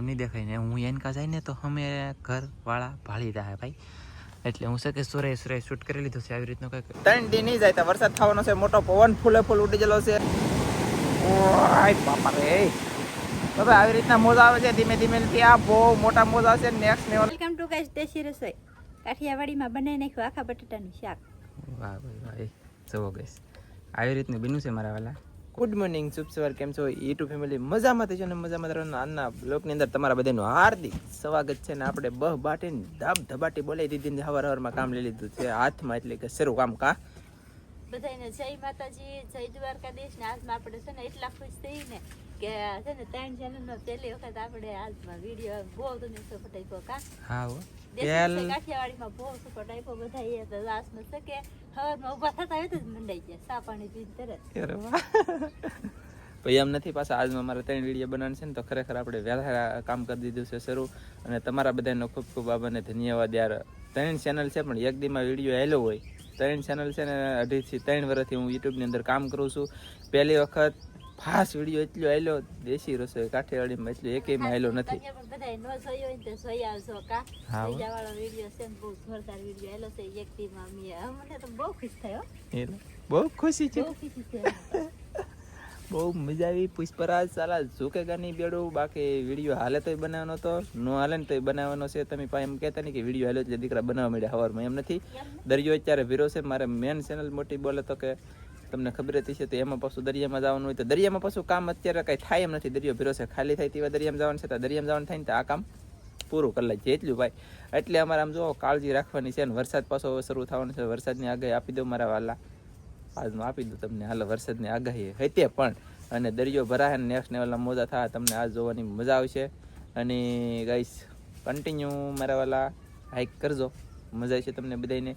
એમ નહીં દેખાય ને હું એનકા જાય ને તો અમે ઘર વાળા ભાળી રહ્યા ભાઈ. એટલે હું છે કે સુરે સુરે શૂટ કરી લીધું છે આવી રીતનું કંઈક. ત્રણ દી નહીં જાય તો વરસાદ થવાનો છે મોટો પવન ફૂલે ફૂલ ઉડી ગયેલો છે. ઓય બાપા રે હવે આવી રીતના મોજા આવે છે ધીમે ધીમે ત્યાં બહુ મોટા મોજા છે next level welcome to guys દેશી રસોઈ. કાઠિયાવાડીમાં બનાવી નાખ્યું આખા બટાટાનું શાક. વાહ ભાઈ વાહ એ જુઓ ગઈશ આવી રીતનું બીનું છે મારા વાલા. ગુડ મોર્નિંગ શુભ સવાર કેમ છો? યુટ્યુબ ફેમિલી મજામાં થઈ છે અને મજામાં રહેવાનું આજના બ્લોગની અંદર તમારા બધાનું હાર્દિક સ્વાગત છે ને આપણે બહ બાટીને ધબ ધબાટી બોલાવી દીધી ને હવાર હવારમાં કામ લઈ લીધું છે. હાથમાં એટલે કે શરૂ કામ કા? બધાને જય માતાજી જય દ્વારકાધીશ ને આજમાં આપણે છે ને એટલા ખુશ થઈને કે છે ને ત્રણ ચેનલનો પહેલી વખત આપણે આજમાં વીડિયો બહુ તમે સપોર્ટ કા? હા. તેલ કાઠિયાવાડીમાં બહુ બધા એ તો લાસ્ટમાં છે કે હવારમાં ઊભા થતા હોય તો જ મંડાઈ ગયા સા પાણી પીને તરત. અરે વાહ. એમ નથી પાછા આજમાં મારે ત્રણ વીડિયો બનાવવાનું છે ને તો ખરેખર આપણે વહેલા કામ કરી દીધું છે શરૂ. અને તમારા બધાનો ખૂબ ખૂબ આભાર ને ધન્યવાદ યાર. ત્રણ ચેનલ છે પણ એક દીમાં વીડિયો આવેલો હોય. ત્રણ ચેનલ છે ને અઢીથી ત્રણ વર્ષથી હું યુટ્યુબની અંદર કામ કરું છું. પહેલી વખત ફાસ્ટ વીડિયો એટલો આવેલો દેશી રસોઈ કાઠિયાવાડીમાં એટલો એકેયમાં આવેલો નથી. તમે પણ જોયો હોય તો જોઈ આવજો કા? હા હો. બીજા વાળો વીડિયો છે ને બહુ જોરદાર વીડિયો આવેલો છે એક ટીમાં મેં. મને તો બહુ ખુશ થયો એટલે બહુ ખુશી છે. બહુ ખુશી છે બહુ મજા આવી પુષ્પરાજ સાલા ઝુકેગા નહીં બેડું બાકી વીડિયો હાલે તોય બનાવવાનો તો નો હાલે ને તોય બનાવવાનો છે. તમે પાસે એમ કહેતા નહીં કે વીડિયો હાલે એટલે દીકરા બનાવવા મળ્યા હવારમાં એમ નથી. દરિયો અત્યારે ભીરો છે મારે મેન ચેનલ મોટી બોલે તો કે તમને ખબર હતી છે તો એમાં પાછું દરિયામાં જવાનું હોય તો દરિયામાં પાછું કામ અત્યારે કાંઈ થાય એમ નથી. દરિયો ભીરો ખાલી થાય તેવા દરિયામાં જવાનું છે તો દરિયામાં જવાનું થાય ને તો આ કામ પૂરું કરી લઈએ એટલું ભાઈ. એટલે અમારે આમ જો કાળજી રાખવાની છે ને, વરસાદ પાછો શરૂ થવાનો છે. વરસાદની આગાહી આપી દો મારા વાલા. આજનું આપી દઉં તમને. હાલ, વરસાદની આગાહી હતી પણ. અને દરિયો ભરાય અને નેક્સ્ટ લેવલના મોજા થાય, તમને આ જોવાની મજા આવશે. અને ગાઈસ કન્ટિન્યુ મારા વાલા. હાઈક કરજો. મજા આવશે તમને બધાને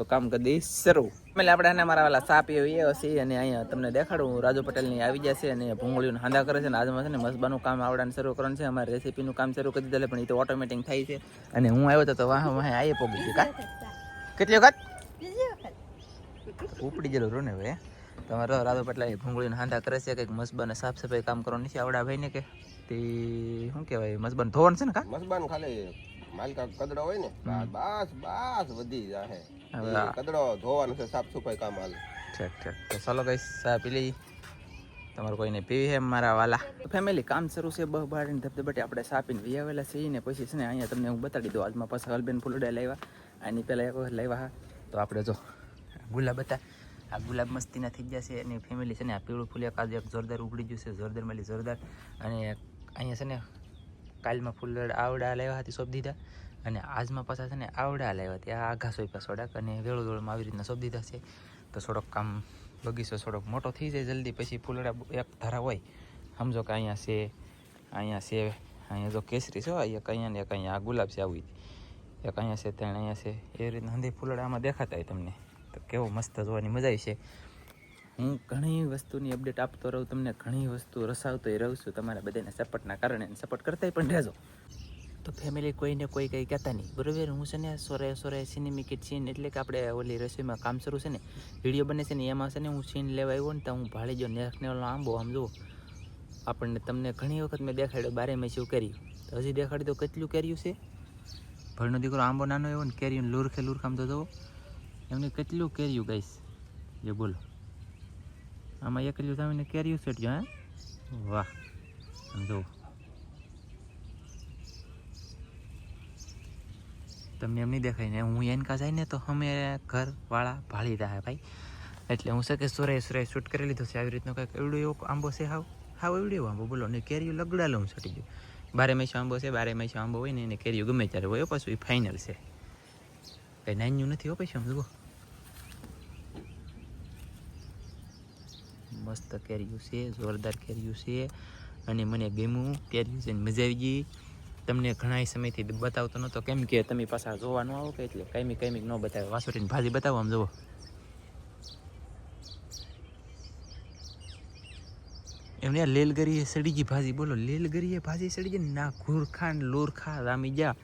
તો કામ કરી દઈશ. શરૂ. એટલે આપણે એને મારા વાલા સાપ એવી હશે અને અહીંયા તમને દેખાડું. રાજુ પટેલની આવી જશે અને ભૂંગળીનું હાંધા કરે છે અને આજમાં છે ને મસબાનું કામ આવડાને શરૂ કરવાનું છે. અમારે રેસીપીનું કામ શરૂ કરી દીધેલું પણ એ તો ઓટોમેટિક થાય છે. અને હું આવ્યો હતો તો વાહ વાહ આયે પોગી કા? કેટલી વખત? ઉપડી ગયેલું રહો ને ભાઈ તમારો રાજુ પટેલ એ ભૂંગળીને હાંધા કરે છે, કંઈક મસબાને સાફ સફાઈ કામ કરવાનું છે, આવડા ભાઈને કે? તે શું કહેવાય, મસબાન ધોવાનું છે ને કા? મસબાન ખાલી માલકા કદડો હોય ને બસ બસ વધી આ- કદડો ધોવાનું છે સાફ સફાઈ કામ હાલ. ઠીક ઠીક. તો ચાલો કઈ સા પી લઈ તમારે કોઈને પીવી છે મારા વાલા? ફેમિલી કામ શરૂ છે બહ બાળીને ધબધબાટી આપણે સાપીને વી આવેલા છીએ ને પછી છે ને અહીંયા તમને હું બતાડી દઉં. આજમાં પાછા હલબેન ફૂલડા લાવ્યા આની પહેલાં એક વખત લાવ્યા હા. તો આપણે જો ગુલાબ હતા. આ ગુલાબ મસ્તીના થઈ ગયા છે અને ફેમિલી છે ને આ પીળું ફૂલ એક આજે એક જોરદાર ઉગડી ગયું છે જોરદાર મળી જોરદાર. અને અહીંયા છે ને કાલમાં ફૂલડ આવડા લાવ્યા હતી સોંપ દીધા. અને આજમાં પાછા છે ને આવડા લાવ્યા ત્યાં આઘા સોંપ્યા થોડાક અને વેળો વેળોમાં આવી રીતના સોંપ દીધા છે. તો થોડોક કામ બગીચો થોડોક મોટો થઈ જાય જલ્દી. પછી ફૂલડા એક ધારા હોય. સમજો કે અહીંયા છે અહીંયા છે, અહીંયા જો કેસરી છે એક અહીંયા ને એક અહીંયા. આ ગુલાબ છે આવી એક અહીંયા છે, ત્રણ અહીંયા છે. એ રીતના હંધી ફૂલડા આમાં દેખાતા હોય તમને. તો કેવું મસ્ત જોવાની મજા આવી છે. હું ઘણી વસ્તુની અપડેટ આપતો રહું, તમને ઘણી વસ્તુ રસાવતો રહું છું. તમારા બધાને સપોર્ટના કારણે સપોર્ટ કરતાય પણ રહેજો. તો ફેમિલી કોઈને કોઈ કંઈ કહેતા નહીં. બરોબર? હું છે ને સોરે સોરે સિનેમિકેટ સીન એટલે કે આપણે ઓલી રસોઈમાં કામ શરૂ છે ને વીડિયો બને છે ને, એમાં છે ને હું સીન લેવા આવ્યો ને તો હું ભાળી જો નેખને લેવલનો આંબો, આમ જુઓ. આપણને તમને ઘણી વખત મેં દેખાડ્યો બારે મેં શું કર્યું? તો હજી દેખાડી તો કેટલું કર્યું છે? ભણનો દીકરો આંબો નાનો એવો ને કેરીયું લુરખે લુરખામ તો જવો એમને કેટલું કેર્યું ગઈશ જે બોલો. આમાં એકલ્યું તમે કેરીયું છે હે? વાહ. આમ જુઓ. તમને એમ નહીં દેખાય ને, હું એનકા જાય ને તો અમે ઘરવાળા ભાળી રહ્યા, ભાઈ. એટલે હું શકે કે સુરે સુરે શૂટ કરી લીધું છે, આવી રીતનો કંઈક એવડું એવો આંબો છે, હાવ? હાવ એવડ્યો એવો આંબો, બોલો. ને કેરીઓ લગડા લઉં છટી ગયું બારે મહિસો આંબો છે, બારે મહિસો આંબો હોય ને, એને કેરીઓ ગમે ત્યારે હોય, હો, પાછું એ ફાઇનલ છે. કંઈ નાન્યું નથી, હો, પછી આમ મસ્ત કેર્યું છે, જોરદાર કેર્યું છે. અને મને ગમ્યું કેર્યું છે મજા આવી ગઈ. તમને ઘણા સમયથી બતાવતો નહોતો કેમ કે તમે પાછા જોવા આવો કે એટલે કાંઈક કાંઈક ન બતાવે. વાસુરીની ભાજી બતાવો આમ જુઓ. એમને આ લેલગરી સડી ગઈ ભાજી. બોલો લેલગરી ભાજી સડી ગઈ ના ઘુરખા લોરખા રામી જા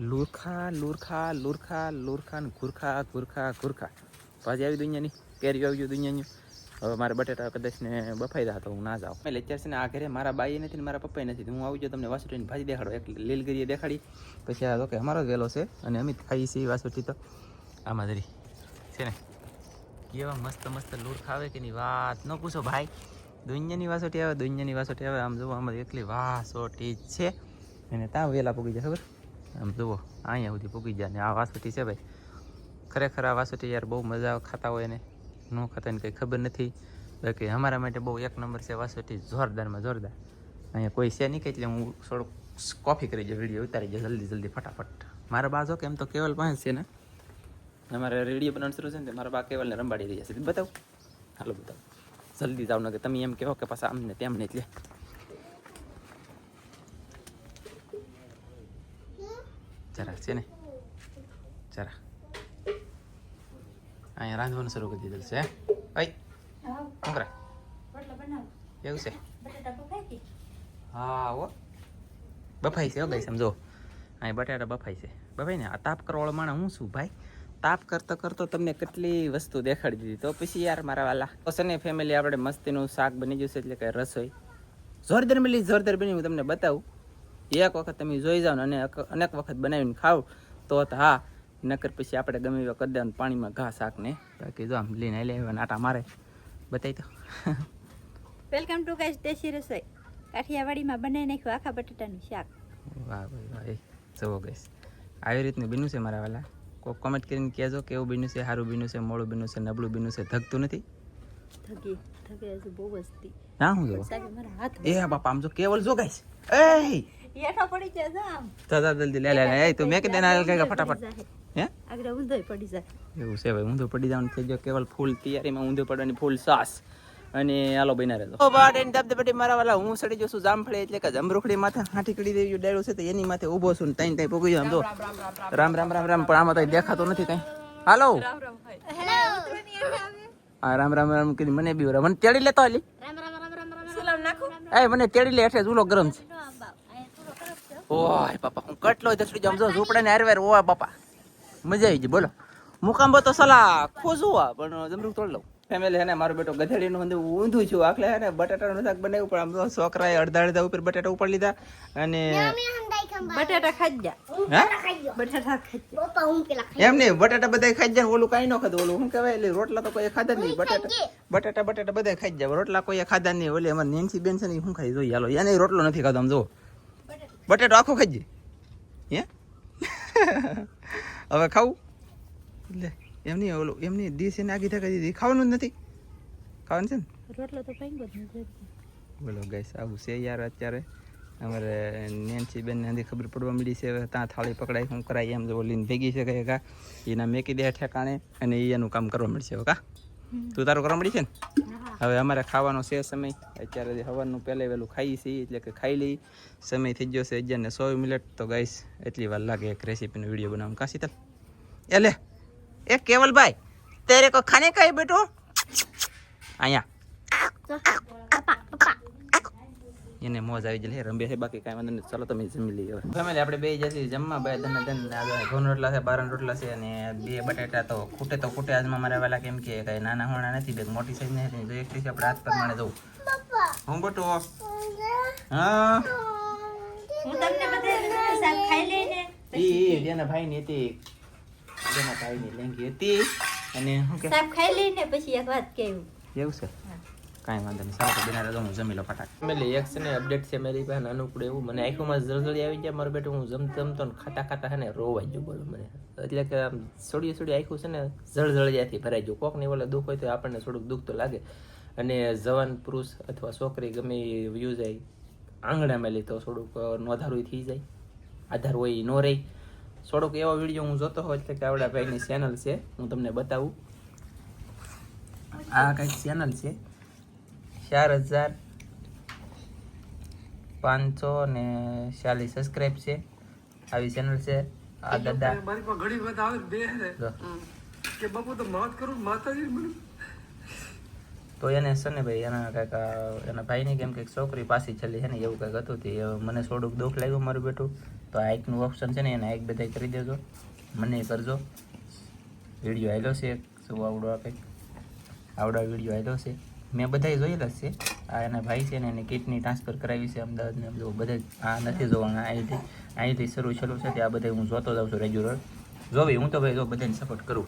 લુરખા, લોરખા લોરખા લોરખા ઘુરખા ઘુરખા ઘુરખા. ભાજી આવી દુનિયાની કેરી આવી ગયું દુનિયાની. હવે મારે બટેટા કદાચ ને બફાઈ રહ્યા તો હું ના જાઉં. એટલે અત્યારે છે ને આ ઘરે મારા બાઈ નથી ને મારા પપ્પાએ નથી હું આવી જાઉં તમને વાસુટીની ભાજી દેખાડો, એક લીલગીરીએ દેખાડી. પછી આ કે અમારો વેલો છે અને અમે ખાઈ છીએ વાસુટી તો. આમાં જરી, છે ને? કેવા મસ્ત મસ્ત લૂર ખાવે કે ની વાત ન પૂછો ભાઈ. દુનિયાની વાસોટી આવે, દુનિયાની વાસોટી આવે, આમ જુઓ આમાં એકલી વાસોટી છે. અને ત્યાં વેલા પૂગી જાય, ખબર? આમ જુઓ, અહીંયા સુધી પૂગી જાય ને આ વાસોટી છે ભાઈ. ખરેખર આ વાસોટી યાર બહુ મજા ખાતા હોય ને ન ખાતા કંઈ ખબર નથી. બાકી અમારા માટે બહુ એક નંબર છે વાસોટી જોરદારમાં જોરદાર. અહીંયા કોઈ છે નહીં કે એટલે હું થોડુંક કોફી કરી જો વીડિયો ઉતારી જાય જલ્દી જલ્દી ફટાફટ. મારા બાજો કેમ તો કેવલ પાસે છે ને. અમારે રેડિયો બનાવવાનું શરૂ છે ને મારા બા કેવલને રંબાડી રહ્યા છે. બતાવો. હાલો બતાવો. જલ્દી જાવ કે તમે એમ કહો કે પાછા આમને તેમને એટલે જરા છે ને. જરા અહીંયા રાંધવાનું શરૂ કરી દીધેલ છે. ભાઈ ઓય શું કરે રોટલા બનાવો એવું છે? હા ઓ બફાઈ છે ગઈ સમજો અહીં બટાટા બફાઈ છે. બફાઈ ને આ તાપ કરવાળો માણસ હું છું, ભાઈ? તાપ કરતો કરતો તમને કેટલી વસ્તુ દેખાડી દીધી. તો પછી યાર મારા વાલા. તો છે ને ફેમિલી આપણે મસ્તીનું શાક બની ગયું છે, એટલે કે રસોઈ જોરદાર મિલી, જોરદાર બની, હું તમને બતાવું. એક વખત તમે જોઈ જાઓ અને અનેક વખત બનાવીને ખાવ તો હા નકર પછી આપણે ગમે એવા કરી દેવાનું પાણીમાં ઘા શાક ને. બાકી જો આમ લઈને આવી લે આટા મારે. બતાવી તો. વેલકમ ટુ ગાઈસ દેશી રસોઈ. કાઠિયાવાડીમાં બનાવી નાખ્યું આખા બટાટાનું શાક. વાહ ભાઈ વાહ જવો ગઈશ આવી રીતનું બીનું છે મારા વાલા. કોઈ કોમેન્ટ કરીને કહેજો કેવું બીનું છે સારું બીનું છે મોડું બીનું છે નબળું બીનું છે ધગતું નથી? ધગી ધગે બહુ વસ્તી. ના હું હાથ એ બાપા આમ જો કેવલ જો ગઈશ એ! હેઠો પડી જાય છે આમ દાદા જલ્દી લે લે એ તું મેં કે દેના કઈ ફટાફટ હે આગળ ઊંધોય પડી જાય એવું છે ભાઈ ઊંધું પડી જવાનું થઈ ગયો કેવલ ફૂલ તૈયારીમાં ઊંધું પડવાની ફૂલ સાસ અને આલો બના રહેતો ઓ બાડ એન દબ દબડી મારા વાલા હું સડી જશું જામફળી એટલે કે જમરૂખડી માથે હાથી કડી દેવી ડાળું છે તો એની માથે ઊભો છું ને તઈ તઈ પોગી જામ જો રામ રામ રામ રામ પણ આમાં તો દેખાતો નથી કઈ હાલો રામ રામ રામ રામ કીધી મને બી મને તેડી લેતો આલી એ મને તેડી લે એટલે ઝૂલો ગરમ છે ઓય બાપા હું કટલો દસડી જમજો ઝૂપડા ને હારવેર ઓય બાપા. મજા આવી ગઈ બોલો. મુકામ તો સલા ખોજું આ પણ જમરૂ તોડ લઉં. ફેમિલી હે ને મારો બેટો ગધેડીનું હું ઊંધું છું. આખલે હે ને બટાટાનું શાક બનાવ્યું પણ આમ તો છોકરાએ અડધા અડધા ઉપર બટાટા ઉપર લીધા અને બટાટા ખાઈ ગયા. બટાટા ખાઈ એમ નહીં બટાટા બધા ખાઈ જાય ઓલું કાંઈ ન ખાધું ઓલું શું કહેવાય એટલે રોટલા તો કોઈ ખાધા નહીં. બટાટા બટાટા બટાટા બધા ખાઈ જાય રોટલા કોઈ ખાધા નહીં. ઓલી અમારે નેન્સી બેન છે ને શું ખાઈ જોઈએ હાલો એને રોટલો નથી ખાધો આમ જો બટાટો આખો ખાઈ હે? હવે ખાવું? એટલે એમની ઓલું એમની ડીશ એને આગી થકી દીધી. ખાવાનું જ નથી. ખાવાનું છે ને? રોટલો તો પાંગો જ નથી. બોલો ગાઈસ આવું છે યાર અત્યારે. અમારે નેન્સી બેન ને ખબર પડવા મળી છે. હવે ત્યાં થાળી પકડાય શું કરાય એમ જો ઓલીને ભેગી છે કઈ કા એના મેકી દે ઠેકાણે અને એનું કામ કરવા મળશે હવે કા? તું તારું કરવા મળી છે ને. હવે અમારે ખાવાનો છે સમય. અત્યારે સવારનું પહેલાં વહેલું ખાઈ છીએ, એટલે કે ખાઈ લઈ સમય થઈ ગયો છે અગિયાર ને સો મિનિટ. તો ગાઈસ, એટલી વાર લાગે એક રેસીપીનો વીડિયો બનાવવાનું. કાશી તલ. એ લે. એ કેવલભાઈ, તેરે કો ખાને કઈ બેટો અહીંયા. એને મોજ આવી જાય રંબે છે બાકી કાંઈ વાંધો નહીં ચાલો તમે જમી લઈએ ફેમિલી આપણે બે જતી જમવા બે ધન ધન ઘઉં રોટલા છે બારણ રોટલા છે અને બે બટાટા તો ખૂટે તો ખૂટે. આજમાં મારા વાલા કેમ કે કઈ નાના હોણા નથી બે મોટી સાઈઝ નથી જો એક પીસ આપણે હાથ પ્રમાણે જવું હું બટો હા. હું તમને બતાવી ખાઈ લઈને ઈ જેના ભાઈ ની હતી. જેના લેંગી હતી. અને શું કે શાક ખાઈ લઈને પછી એક વાત કેવું એવું છે? કાંઈ વાંધો નહીં. સારું બિના રહેતો હું જમી લો ફટાક. મેં એક છે ને અપડેટ છે મારી પાસે અનુકૂળ એવું. મને આંખોમાં જળજળી આવી જાય મારું બેટું, હું જમતો જમતો ને ખાતા ખાતા છે ને રોવાઈ ગયું બોલો મને. એટલે કે આમ સોડી સોડી આંખું છે ને જળજળિયાથી ભરાઈ ગયું. કોકને બોલે દુઃખ હોય તો આપણને થોડુંક દુઃખ તો લાગે. અને જવાન પુરુષ અથવા છોકરી ગમે એ વ્યૂ જાય, આંગણામાં લે તો થોડુંક નોંધારું થઈ જાય. આધાર હોય ઈ ન રહી. થોડોક એવો વીડિયો હું જોતો હોય એટલે કે આવડા ભાઈની ચેનલ છે, હું તમને બતાવું. આ કંઈક ચેનલ છે. ચાર હજાર પાંચસો ને ચાલીસ સબસ્ક્રાઈબ છે. આવી ચેનલ છે. આ દાદા. મારી પાસે ઘણી વાત આવે બે કે બાપુ તો માત કરું માતાજી મને. તો એને છે ને ભાઈ એના કાંઈક એના ભાઈની કેમ કે છોકરી પાછી છેલ્લી છે ને એવું કંઈક હતું તે મને થોડુંક દુઃખ લાગ્યું મારું બેઠું. તો આઈકનું ઓપ્શન છે ને એને એક બધા કરી દેજો. મને કરજો. વીડિયો આવેલો છે. શું આવડો કંઈક? આવડો વીડિયો આવેલો છે. મેં બધાય જોયેલા છે. આ એના ભાઈ છે ને એને કિટની ટ્રાન્સફર કરાવી છે અમદાવાદને જો. બધા આ નથી જોવાના અહીંથી અહીંથી શરૂ શરૂ છે આ બધા હું જોતો જાઉં છું રેગ્યુલર જોવી, હું તો ભાઈ જો બધાને સપોર્ટ કરું.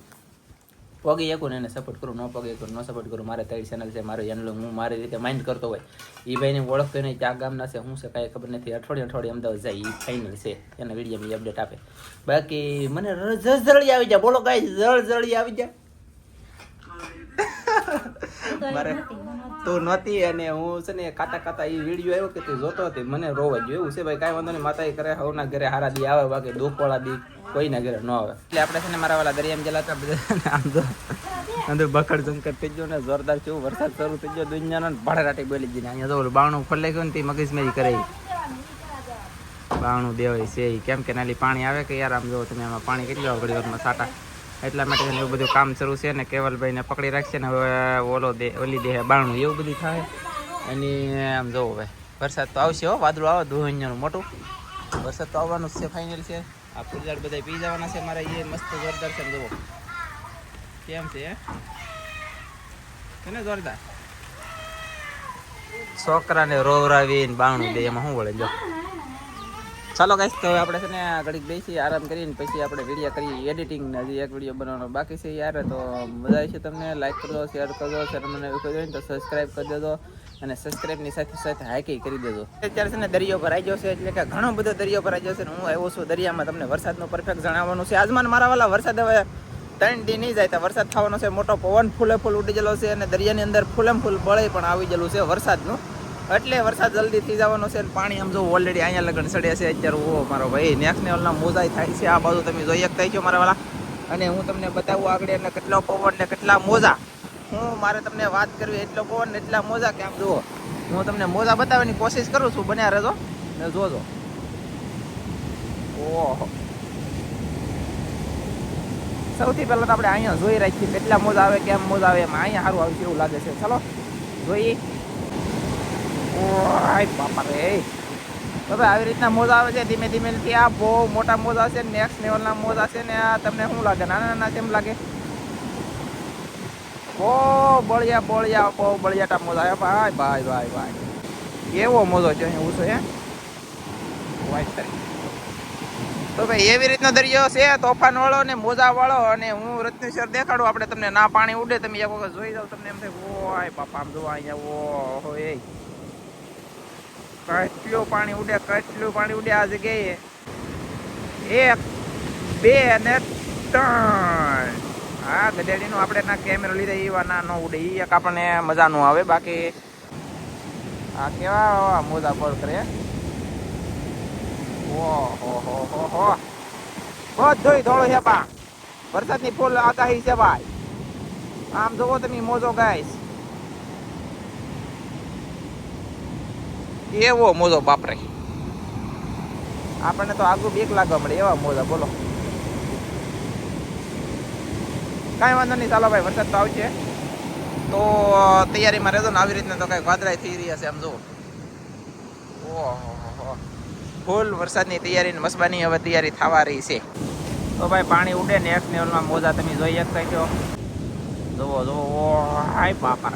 પગે એકું એને સપોર્ટ કરું, ન પગે એકું ન સપોર્ટ કરું. મારે તારી ચેનલ છે, મારે એનલો હું મારી રીતે માઇન્ડ કરતો હોય. એ ભાઈને ઓળખતો નહીં ક્યાં ગામના છે, શું છે, કાંઈ ખબર નથી. અઠવાડિયે અઠવાડિયે અમદાવાદ જાય એ ફાઇનલ છે. એના વિડીયોમાં અપડેટ આપે. બાકી મને જળજળી આવી જાય. બોલો, કાંઈ જળ જળી આવી જાય? મારે તું નહોતી અને હું છે ને કાતા કાતા એ વીડિયો આવ્યો કે તું જોતો હતી મને રોવા ગયો. એવું છે ભાઈ કાંઈ વાંધો નહીં માતા કરે હવના ઘરે હારા દી આવે બાકી દુઃખવાળા દી કોઈના ઘરે ન આવે. એટલે આપણે છે ને મારા વાલા દરિયામાં ગયેલા હતા બધા આમ તો આમ બખડ જંકર થઈ ગયો ને જોરદાર કેવું વરસાદ શરૂ થઈ ગયો દુનિયાનો ભાડે રાટી બોલી ગઈ અહીંયા તો ઓલું બાણું ખોલે ગયું ને તે મગજમેરી કરે બાણું દેવાય છે કેમ કે નાલી પાણી આવે કે યાર આમ જો તમે આમાં પાણી કેટલી ઘડી વારમાં સાટા. એટલા માટે એવું બધું કામ શરૂ છે ને કેવલભાઈને પકડી રાખશે ને હવે ઓલો દે ઓલી દે બાણું એવું બધું થાય. અને આમ જોવો હવે. વરસાદ તો આવશે હો, વાદળું આવે દુહન્યાનું મોટું. વરસાદ તો આવવાનું જ છે ફાઇનલ છે. આ ફૂલઝાડ બધા પી જવાના છે, મારા એ મસ્ત જોરદાર છે જુઓ કેમ છે કેને જોરદાર? છોકરાને રોવરાવીને બાણું દે, એમાં શું વળે, જો. ચાલો ગાઈસ તો આપણે છે ને ઘડીક બેસી, આરામ કરીને પછી આપણે વીડિયો કરીએ. એડિટિંગ ને હજી એક વીડિયો બનાવવાનો બાકી છે યાર, તો મજા આવી છે તમને? લાઈક કરજો શેર કરજો ચેનલને એવું કહી તો સબસ્ક્રાઇબ કરી દેજો અને સબસ્ક્રાઇબની સાથે સાથે હાઈકી કરી દેજો. અત્યારે છે ને દરિયો ભરાઈ ગયો છે, એટલે કે ઘણો બધો દરિયો ભરાઈ ગયો છે હું આવ્યો છું દરિયામાં તમને વરસાદનું પરફેક્ટ જણાવવાનું છે. આજમાન મારા વાલા વરસાદ હવે ત્રણ દી નહીં જાય, તો વરસાદ થવાનો છે. મોટો પવન ફૂલે ફૂલ ઉડી ગયેલો છે અને દરિયાની અંદર ફૂલેમ ફૂલ બળે પણ આવી ગયેલું છે વરસાદનું. એટલે વરસાદ જલ્દી થઈ જવાનો છે પાણી આમ જો ઓલરેડી અહીંયા લગન સડ્યા છે અત્યારે. ઓહો, મારો ભાઈ નેક્સ્ટ લેવલના મોજાઈ થાય છે. આ બાજુ તમે જોઈ શકતા છો મારા વાલા. અને હું તમને બતાવું આગળ એટલે કેટલો પવન ને કેટલા મોજા. હું મારે તમને વાત કરવી એટલો પવન ને એટલા મોજા કે આમ જુઓ. હું તમને મોજા બતાવવાની કોશિશ કરું છું. બન્યા રહેજો. ને જોજો. ઓહો. સૌથી પહેલાં તો આપણે અહીંયા જોઈ રાખીએ કેટલા મોજા આવે, કેમ મોજા આવે, એમ અહીંયા સારું આવશે એવું લાગે છે. ચલો, જોઈએ. ઓય, બાપા રે. હવે આવી રીતના મોજા આવે છે, ધીમે ધીમે ત્યાં બહુ મોટા મોજા છે નેક્સ્ટ લેવલના મોજા છે ને આ તમને શું લાગે? નાના નાના કેમ લાગે? બહુ બળિયા બળિયા, બહુ બળિયાટા મોજા છે ભાઈ ભાઈ ભાઈ ભાઈ. એવો મોજો છે અહીંયા છે હે? વાઈટ તો ભાઈ, એવી રીતનો દરિયો છે તોફાન વાળો ને મોજા વાળો અને હું રત્નેશ્વર દેખાડું. આપણે તમને ના પાણી ઉડે, તમે એક વખત જોઈ જાવ તમને એમ થાય, ઓય, બાપા, આમ જોવા અહીંયા, ઓહો, એ. કેટલું પાણી ઉડે, કેટલું પાણી ઉડે આ જગ્યાએ. એક, બે અને ત્રણ. હા ગધેડીનું આપણે ના કેમેરો લીધે એવા ના ન ઉડે. એ એક આપણને મજા નો આવે. બાકી આ કેવા મોજા પર કરે? ઓહો બધોય ધોળો છે પા વરસાદની ફૂલ આગાહી છે ભાઈ. આમ જોવો તમે મોજો ગાઈસ. એવો મોજો બાપરે. આપણને તો આગું બીક લાગવા મળે એવા મોજા, બોલો. કાંઈ વાંધો નહીં, ચાલો ભાઈ, વરસાદ તો આવશે. તો તૈયારીમાં રહેજો ને, આવી રીતના તો કાંઈ વાદળાય થઈ રહ્યા છે, આમ જુઓ. ઓહો ફૂલ વરસાદની તૈયારી ને મસબાની હવે તૈયારી થવા રહી છે. તો ભાઈ, પાણી ઉડે ને એક લેવલમાં મોજા તમે જોઈ શકતા છો જુઓ જુઓ હાય બાપા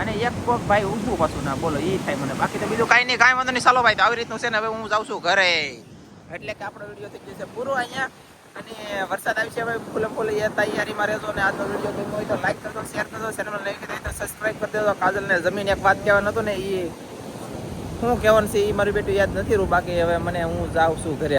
અને એક કોક ભાઈ ઊંધું પાછું ના બોલો એ થાય મને. બાકી તો બીજું કાંઈ નહીં, કાંઈ વાંધો નહીં. ચાલો ભાઈ આવી રીતનું છે ને, હવે હું જાઉં છું ઘરે. એટલે કે આપણો વીડિયો થઈ જશે પૂરો અહીંયા. અને વરસાદ આવી છે, હવે ફૂલે ફૂલે એ તૈયારીમાં રહેજો અને આજનો વીડિયો ગમ્યો હોય તો લાઈક કરજો શેર કરજો ચેનલ નહીં કરી તો સબસ્ક્રાઈબ કરી દેજો. કાજલને જમીન એક વાત કહેવાનું હતું ને એ શું કહેવાનું છે એ મારી બેટું યાદ નથી રહ્યું બાકી હવે મને હું જાઉં છું ઘરે.